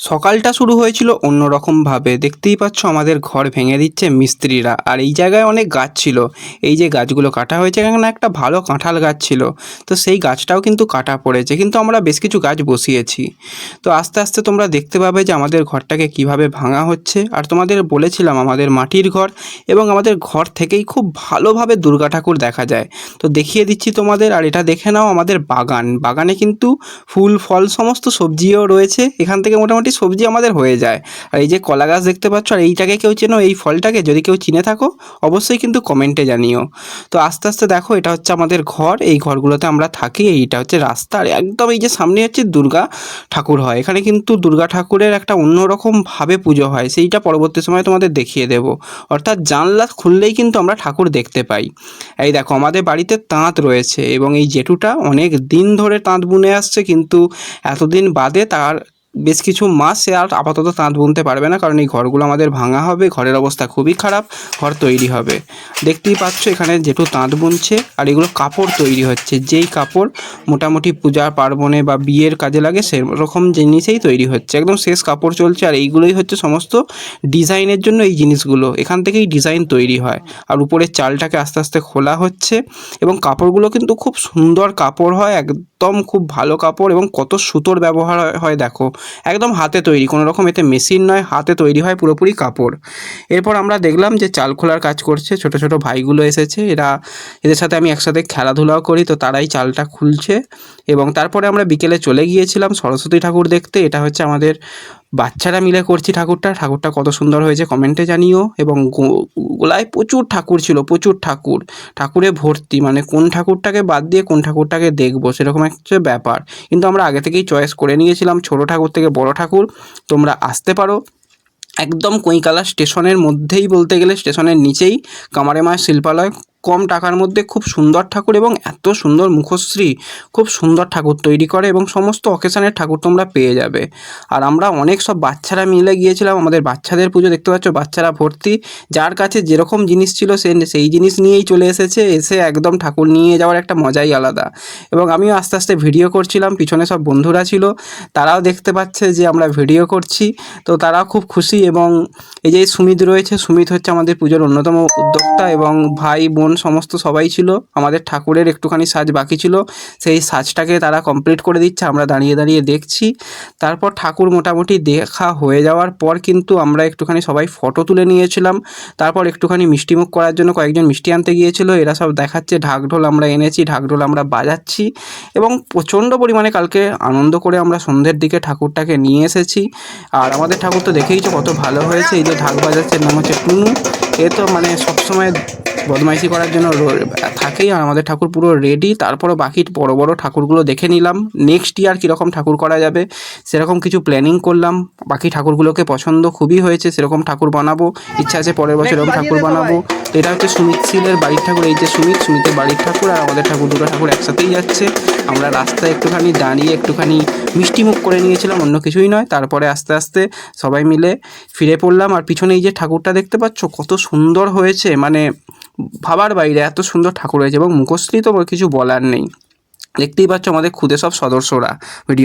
সকালটা শুরু হয়েছিল অন্যরকমভাবে। দেখতেই পাচ্ছ আমাদের ঘর ভেঙে দিচ্ছে মিস্ত্রিরা। আর এই জায়গায় অনেক গাছ ছিল। এই যে গাছগুলো কাটা হয়েছে, এখানে একটা ভালো কাঁঠাল গাছ ছিল। তো সেই গাছটাও কিন্তু কাটা পড়েছে। কিন্তু আমরা বেশ কিছু গাছ বসিয়েছি। তো আস্তে আস্তে তোমরা দেখতে পাবে যে আমাদের ঘরটাকে কীভাবে ভাঙা হচ্ছে। আর তোমাদের বলেছিলাম, আমাদের মাটির ঘর এবং আমাদের ঘর থেকেই খুব ভালোভাবে দুর্গা ঠাকুর দেখা যায়। তো দেখিয়ে দিচ্ছি তোমাদের, আর এটা দেখে নাও আমাদের বাগান। বাগানে কিন্তু ফুল, ফল, সমস্ত সবজিও রয়েছে। এখান থেকে মোটামুটি সবজি আমাদের হয়ে যায়। আর এই যে কলা গাছ দেখতে পাচ্ছ, আর এইটাকে কেউ চেনো, এই ফলটাকে যদি কেউ চিনে থাকো, অবশ্যই কিন্তু কমেন্টে জানিও। তো আস্তে আস্তে দেখো, এটা হচ্ছে আমাদের ঘর, এই ঘরগুলোতে আমরা থাকি, এইটা হচ্ছে রাস্তা। আর একদম এই যে সামনে হচ্ছে দুর্গা ঠাকুর হয়। এখানে কিন্তু দুর্গা ঠাকুরের একটা অন্যরকম ভাবে পুজো হয়, সেইটা পরবর্তী সময় তোমাদের দেখিয়ে দেব। অর্থাৎ জানলা খুললেই কিন্তু আমরা ঠাকুর দেখতে পাই। এই দেখো, আমাদের বাড়িতে তাঁত রয়েছে এবং এই জেঠুটা অনেক দিন ধরে তাঁত বুনে আসছে, কিন্তু এতদিন বাদে তার বেশ কিছু মাস সে আর আপাতত তাঁত বুনতে পারবে না, কারণ এই ঘরগুলো আমাদের ভাঙা হবে, ঘরের অবস্থা খুবই খারাপ, ঘর তৈরি হবে। দেখতেই পাচ্ছ এখানে জেঠু তাঁত বুনছে আর এগুলো কাপড় তৈরি হচ্ছে। যেই কাপড় মোটামুটি পূজা, পার্বণে বা বিয়ের কাজে লাগে, সেরকম জিনিসেই তৈরি হচ্ছে। একদম শেষ কাপড় চলছে আর এইগুলোই হচ্ছে সমস্ত ডিজাইনের জন্য এই জিনিসগুলো। এখান থেকেই ডিজাইন তৈরি হয় আর উপরের চালটাকে আস্তে আস্তে খোলা হচ্ছে এবং কাপড়গুলো কিন্তু খুব সুন্দর কাপড় হয় একদম খুব ভালো কাপড় এবং কত সুতোর ব্যবহার হয়- দেখো। একদম হাতে তৈরি, কোনো রকম এতে মেশিন নয়, হাতে তৈরি হয় পুরোপুরি কাপড়। এরপর আমরা দেখলাম যে চাল খোলার কাজ করছে, ছোট ছোট ভাইগুলো এসেছে। এরা, এদের সাথে আমি একসাথে খেলাধুলাও করি, তো তারাই চালটা খুলছে। এবং তারপরে আমরা বিকেলে চলে গিয়েছিলাম সরস্বতী ঠাকুর দেখতে। এটা হচ্ছে আমাদের বাচ্চারা মিলে করছি ঠাকুরটা। ঠাকুরটা কত সুন্দর হয়েছে কমেন্টে জানিও। এবং গোলায় প্রচুর ঠাকুর ছিল, প্রচুর ঠাকুর। ঠাকুরে ভর্তি মানে কোন ঠাকুরটাকে বাদ দিয়ে কোন ঠাকুরটাকে দেখব, সেরকম একটা ব্যাপার। কিন্তু আমরা আগে থেকেই চয়েস করে নিয়েছিলাম, ছোট ঠাকুর থেকে বড় ঠাকুর। তোমরা আসতে পারো। একদম কৈকালা স্টেশনের মধ্যেই বলতে গেলে, স্টেশনের নিচেই কামারে কামারেমায় শিল্পালয়। কম টাকার মধ্যে খুব সুন্দর ঠাকুর এবং এত সুন্দর মুখশ্রী, খুব সুন্দর ঠাকুর তৈরি করে এবং সমস্ত অকেশনের ঠাকুর তোমরা পেয়ে যাবে। আর আমরা অনেক সব বাচ্চারা মিলে গিয়েছিলাম, আমাদের বাচ্চাদের পুজো দেখতে পাচ্ছ, বাচ্চারা ভর্তি। যার কাছে যেরকম জিনিস ছিল সে, সেই জিনিস নিয়েই চলে এসেছে, এসে একদম ঠাকুর নিয়ে যাওয়ার একটা মজাই আলাদা। এবং আমিও আস্তে আস্তে ভিডিও করছিলাম, পিছনে সব বন্ধুরা ছিল, তারাও দেখতে পাচ্ছে যে আমরা ভিডিও করছি। তো তারাও খুব খুশি এবং এই যে সুমিত রয়েছে, সুমিত হচ্ছে আমাদের পুজোর অন্যতম উদ্যোক্তা এবং ভাই বোন সমস্ত সবাই ছিল, আমাদের ঠাকুরের একটুখানি সাজ বাকি ছিল, সেই সাজটাকে তারা কমপ্লিট করে দিচ্ছে, আমরা দাঁড়িয়ে দাঁড়িয়ে দেখছি। তারপর ঠাকুর মোটামুটি দেখা হয়ে যাওয়ার পর কিন্তু আমরা একটুখানি সবাই ফটো তুলে নিয়েছিলাম। তারপর একটুখানি মিষ্টিমুখ করার জন্য কয়েকজন মিষ্টি আনতে গিয়েছিল, এরা সব দেখাচ্ছে, ঢাকঢোল আমরা এনেছি, ঢাকঢোল আমরা বাজাচ্ছি এবং প্রচণ্ড পরিমাণে কালকে আনন্দ করে আমরা সন্ধ্যের দিকে ঠাকুরটাকে নিয়ে এসেছি। আর আমাদের ঠাকুর তো দেখেইছো কত ভালো হয়েছে, এই যে ঢাক বাজাচ্ছে, নাম হচ্ছে টুনু। এ তো মানে সবসময় বদমাইশি করার জন্য থাকেই আর আমাদের ঠাকুর পুরো রেডি তারপরও বাকি বড় বড় ঠাকুরগুলো দেখে নিলাম। নেক্সট ইয়ার কীরকম ঠাকুর করা যাবে সেরকম কিছু প্ল্যানিং করলাম। বাকি ঠাকুরগুলোকে পছন্দ খুবই হয়েছে সেরকম ঠাকুর বানাবো। ইচ্ছা আছে পরের বছর এরকম ঠাকুর বানাবো। এটা হচ্ছে সুমিত সিলের বাড়ির ঠাকুর এই যে সুমিত সুমিতের বাড়ির ঠাকুর আর আমাদের ঠাকুর দুটো ঠাকুর একসাথেই যাচ্ছে। আমরা রাস্তায় একটুখানি দাঁড়িয়ে একটুখানি মিষ্টিমুখ করে নিয়েছিলাম অন্য কিছুই নয়। তারপরে আস্তে আস্তে সবাই মিলে ফিরে পড়লাম। আর পিছনে এই যে ঠাকুরটা দেখতে পাচ্ছ কত সুন্দর হয়েছে। মানে ভাবার বাইরে এত সুন্দর ঠাকুর হয়েছে এবং মুখশ্রী তো কিছু বলার নেই। দেখতেই পাচ্ছ আমাদের খুদে সব সদস্যরা ভিডিও